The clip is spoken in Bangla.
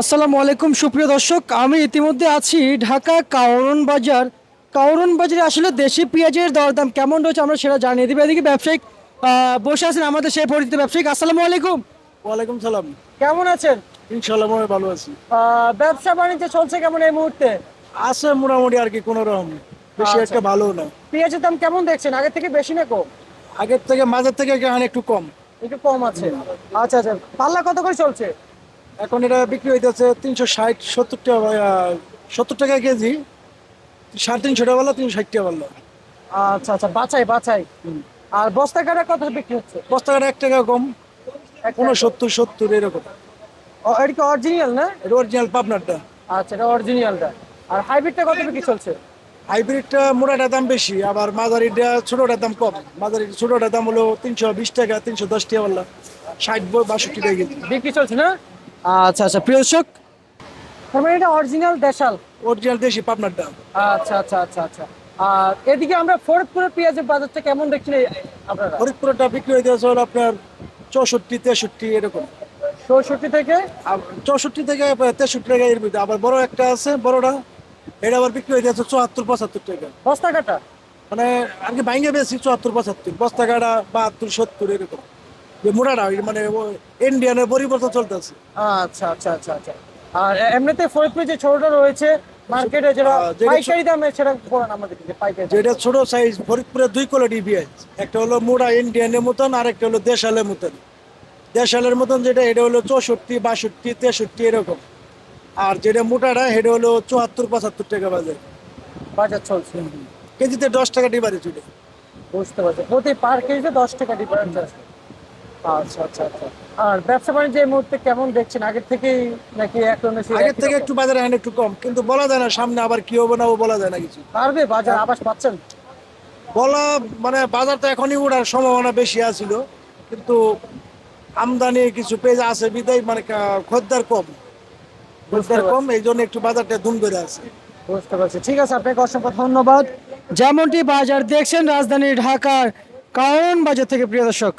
আসসালামু আলাইকুম সুপ্রিয় দর্শক। আমি ইতিমধ্যে আছি ঢাকা কাউরন বাজার। কাউরন বাজারে আসলে দেশি পেঁয়াজের দরদাম কেমন রয়েছে আমরা সেটা জানিয়ে দিবে। এদিকে ব্যবসায়িক বসে আছেন আমাদের সেই পরিচিত ব্যবসায়িক। আসসালামু আলাইকুম। ওয়ালাইকুম সালাম। কেমন আছেন? ইনশাল্লাহ আমি ভালো আছি। ব্যবসা বাণিজ্য চলছে কেমন এই মুহূর্তে? আছে মোটামুটি আর কি কোনো রকম। বেশি আচ্ছা। একটা ভালো না। পেঁয়াজের দাম কেমন দেখছেন? আগের থেকে বেশি না কম? আগের থেকে মাঝের থেকে একটু কম। একটু কম আছে। আচ্ছা আচ্ছা। পাল্লা কত করে চলছে? এখন এটা বিক্রি হইতেছে তিনশো ষাট সত্তর টাকা সত্তর টাকা কেজি। সাড়ে তিনশো টাকা বলল তিনশো ষাট টাকা বলল। আচ্ছা আচ্ছা বাছাই বাছাই। আর বস্তা কাটা কত বিক্রি হচ্ছে? বস্তা কাটা এক টাকা কম। উনসত্তর সত্তর এরকম। এটা কি অরিজিনাল না? এটা অরিজিনাল পাবনারটা। আচ্ছা এটা অরিজিনালটা আর হাইব্রিডটা কত বিক্রি চলছে? হাইব্রিডটা মোটাটার দাম বেশি আবার মাঝারিটা ছোটোটার দাম কম। মাঝারি ছোটোটার দাম হলো তিনশো বিশ টাকা তিনশো দশ টাকা বলল। ষাট বাষট্টি টাকা বিক্রি চলছে না? আচ্ছা আচ্ছা প্রিয় দর্শক। তার মানে এটা অরিজিনাল দেশাল। অরিজিনাল দেশি পাবনারটা আচ্ছা আচ্ছা আচ্ছা আচ্ছা। আর এদিকে আমরা ফরিদপুরের পেঁয়াজের বাজারটা কেমন দেখছেন আপনারা? ফরিদপুরটা বিক্রি হইতে আছে হলো আপনার চৌষট্টি তেষট্টি এরকম। চৌষট্টি থেকে? চৌষট্টি থেকে তেষট্টি টাকা এর ভিতরে আবার বড় একটা আছে বড়টা। এটা আবার বিক্রি হইতে আছে চুয়াত্তর পঁচাত্তর টাকা। বস্তা কাটা মানে আর কি ভাঙে বেশি চুয়াত্তর পঁচাত্তর। বস্তা কাটা বাহাত্তর সত্তর এরকম। যে মোটাটা মানে ইন্ডিয়ানের পরিবর্তন চলতেছে। আচ্ছা আচ্ছা আচ্ছা আচ্ছা। আর এমনিতে ফরিদপুরে যে ছোটটা রয়েছে মার্কেটে যেটা আহ, যেটা- পাইকারি দামে সেটা বলেন আমাদের যে পাইকারি যেটা ছোট সাইজ ফরিদপুরের দুই কোয়ালিটি পেঁয়াজ একটা হলো মোড়া ইন্ডিয়ানের মতন আর একটা হলো দেশালের মতন। দেশালের মতন যেটা এটা হলো চৌষট্টি বাষট্টি তেষট্টি এরকম। আর যেটা মোটাটা সেটা হলো চুয়াত্তর পঁচাত্তর টাকা বাজার। বাজার চলছে। কেজিতে দশ টাকা ডিবারে চলে বুঝতে পারছি। প্রতি পার কেজিতে দশ টাকা ডিফারেন্স আছে। আচ্ছা আচ্ছা আচ্ছা। আর ব্যবসা বাণিজ্য এই মুহূর্তে কেমন দেখছেন? আগের থেকেই নাকি এখন আগের থেকে একটু বাজারে এখন একটু কম কিন্তু বলা যায় না সামনে আবার কি হবে না ও বলা যায় না কিছু। পারবে? বাজার আবাস পাচ্ছেন? বলা মানে বাজার তো এখনই ওঠার সম্ভাবনা বেশি আছিল কিন্তু আমদানি কিছু পেজ আছে বিদায় মানে খদ্দের কম। খদ্দের কম এই জন্য একটু বাজারটা ধুম করে আছে। বুঝতে পারছি। ঠিক আছে আপনাকে অসংখ্য ধন্যবাদ। যেমনটি বাজার দেখছেন রাজধানী ঢাকার কারণ বাজার থেকে প্রিয় দর্শক।